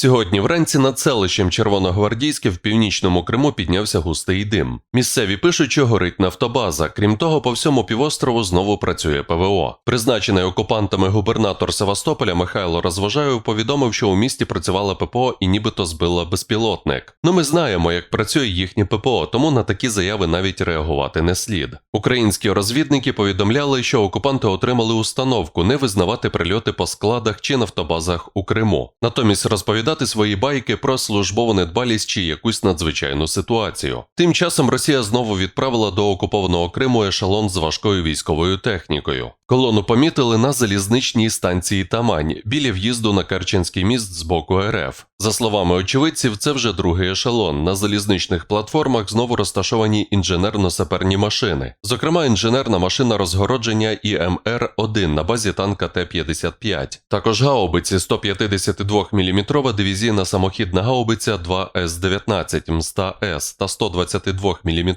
Сьогодні вранці над селищем Червоногвардійське в північному Криму піднявся густий дим. Місцеві пишуть, що горить нафтобаза. Крім того, по всьому півострову знову працює ПВО. Призначений окупантами губернатор Севастополя Михайло Розважаєв повідомив, що у місті працювала ППО і нібито збила безпілотник. Ну ми знаємо, як працює їхнє ППО, тому на такі заяви навіть реагувати не слід. Українські розвідники повідомляли, що окупанти отримали установку не визнавати прильоти по складах чи нафтобазах у Криму. Натомість розповідати свої байки про службову недбалість чи якусь надзвичайну ситуацію. Тим часом Росія знову відправила до окупованого Криму ешелон з важкою військовою технікою. Колону помітили на залізничній станції Тамань біля в'їзду на Керченський міст з боку РФ. За словами очевидців, це вже другий ешелон. На залізничних платформах знову розташовані інженерно-саперні машини, зокрема, інженерна машина розгородження ІМР-1 на базі танка Т-55. Також гаубиці 152 мм дивізійна самохідна гаубиця 2С-19 МСТА-С та 122 мм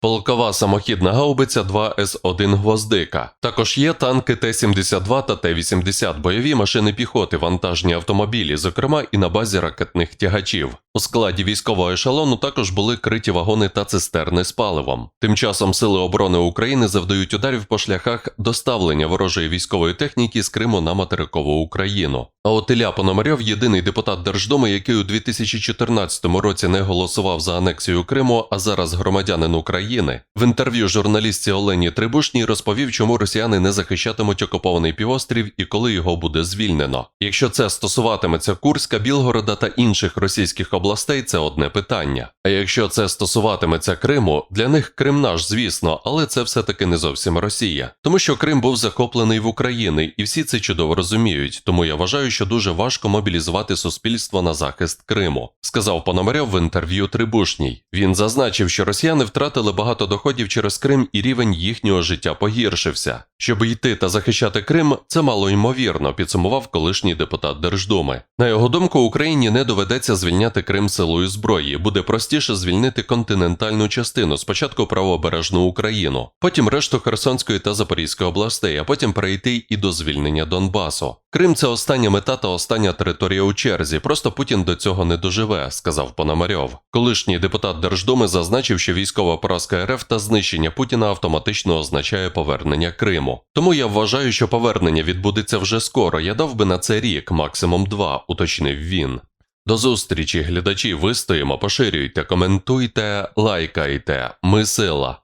полкова самохідна гаубиця 2С-1 Гвоздика. Також є танки Т-72 та Т-80, бойові машини піхоти, вантажні автомобілі, зокрема і на базі ракетних тягачів. У складі військового ешелону також були криті вагони та цистерни з паливом. Тим часом Сили оборони України завдають ударів по шляхах доставлення ворожої військової техніки з Криму на материкову Україну. А от Ілля Пономарьов, єдиний депутат Держдуми, який у 2014 році не голосував за анексію Криму, а зараз громадянин України, в інтерв'ю журналістці Олені Трибушній розповів, чому росіяни не захищатимуть окупований півострів і коли його буде звільнено. Якщо це стосуватиметься Курська, Білгорода та інших російських областей, це одне питання. А якщо це стосуватиметься Криму, для них Крим наш, звісно, але це все-таки не зовсім Росія, тому що Крим був захоплений в Україні, і всі це чудово розуміють. Тому я вважаю, що дуже важко мобілізувати суспільство на захист Криму, сказав Пономарьов в інтерв'ю Трибушній. Він зазначив, що росіяни втратили багато доходів через Крим, і рівень їхнього життя погіршився. Щоб йти та захищати Крим, це мало ймовірно, підсумував колишній депутат Держдуми. На його думку, Україні не доведеться звільняти Крим силою зброї, буде простіше звільнити континентальну частину, спочатку правобережну Україну, потім решту Херсонської та Запорізької областей, а потім перейти і до звільнення Донбасу. Крим це остання мета та остання територія у черзі. Просто Путін до цього не доживе, сказав Пономарьов. Колишній депутат Держдуми зазначив, що військова поразка РФ та знищення Путіна автоматично означає повернення Криму. Тому я вважаю, що повернення відбудеться вже скоро. Я дав би на це рік, максимум два, уточнив він. До зустрічі, глядачі, вистоїмо, поширюйте, коментуйте, лайкайте. Ми сила.